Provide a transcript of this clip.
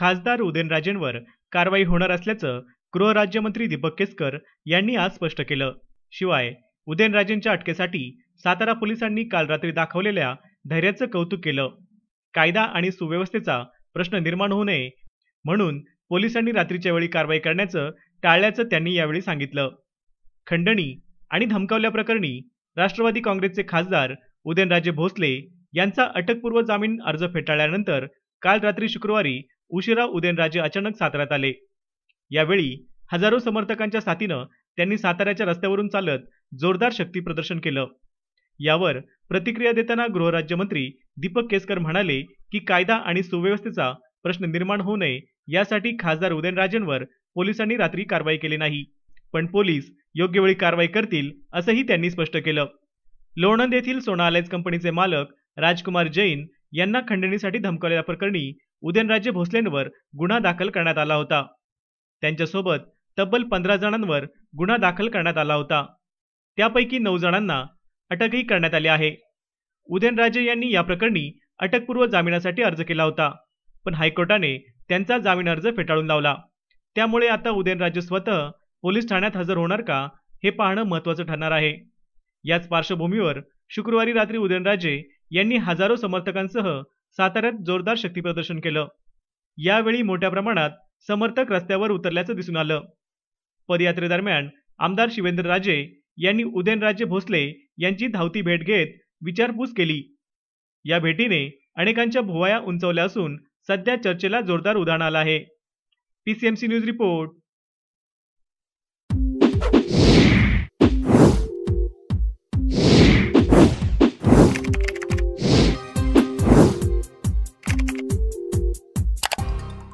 खासदार उदयनराजेंवर कारवाई होणार असल्याचं गृहराज्यमंत्री दीपक केसकर यांनी आज स्पष्ट केलं. शिवाय उदयनराजेंच्या अटकेसाठी सातारा पोलिसांनी काल रात्री दाखवलेल्या धैर्याचं कौतुक केलं. कायदा आणि सुव्यवस्थेचा प्रश्न निर्माण होऊ नये म्हणून पोलिसांनी रात्रीच्या वेळी कारवाई करण्याचं टाळल्याचं त्यांनी यावेळी सांगितलं. खंडणी आणि धमकावल्याप्रकरणी राष्ट्रवादी काँग्रेसचे खासदार उदयनराजे भोसले यांचा अटकपूर्व जामीन अर्ज फेटाळल्यानंतर काल रात्री शुक्रवारी उशिरा उदयनराजे अचानक साताऱ्यात आले. यावेळी हजारो समर्थकांच्या साथीनं त्यांनी साताऱ्याच्या रस्त्यावरून चालत जोरदार शक्ती प्रदर्शन केलं. यावर प्रतिक्रिया देताना गृहराज्यमंत्री दीपक केसकर म्हणाले की कायदा आणि सुव्यवस्थेचा प्रश्न निर्माण होऊ नये यासाठी खासदार उदयनराजेंवर पोलिसांनी रात्री कारवाई केली नाही पण पोलीस योग्य वेळी कारवाई करतील असंही त्यांनी स्पष्ट केलं. लोणंद येथील सोना अलायन्स कंपनीचे मालक राजकुमार जैन यांना खंडणीसाठी धमकावल्याप्रकरणी उदयनराजे भोसलेंवर गुन्हा दाखल करण्यात आला होता. त्यांच्यासोबत तब्बल पंधरा जणांवर गुन्हा दाखल करण्यात आला होता. त्यापैकी नऊ जणांना अटकही करण्यात आली आहे. उदयनराजे यांनी या प्रकरणी अटकपूर्व जामिनासाठी अर्ज केला होता पण हायकोर्टाने त्यांचा जामीन अर्ज फेटाळून लावला. त्यामुळे आता उदयनराजे स्वतः पोलीस ठाण्यात हजर होणार का हे पाहणं महत्वाचं ठरणार आहे. याच पार्श्वभूमीवर शुक्रवारी रात्री उदयनराजे यांनी हजारो समर्थकांसह साताऱ्यात जोरदार शक्तीप्रदर्शन केलं. यावेळी मोठ्या प्रमाणात समर्थक रस्त्यावर उतरल्याचं दिसून आलं. पदयात्रेदरम्यान आमदार शिवेंद्र राजे यांनी उदयनराजे भोसले यांची धावती भेट घेत विचारपूस केली. या भेटीने अनेकांच्या भुवाया उंचवल्या असून सध्या चर्चेला जोरदार उधाण आलं आहे. PCMC news report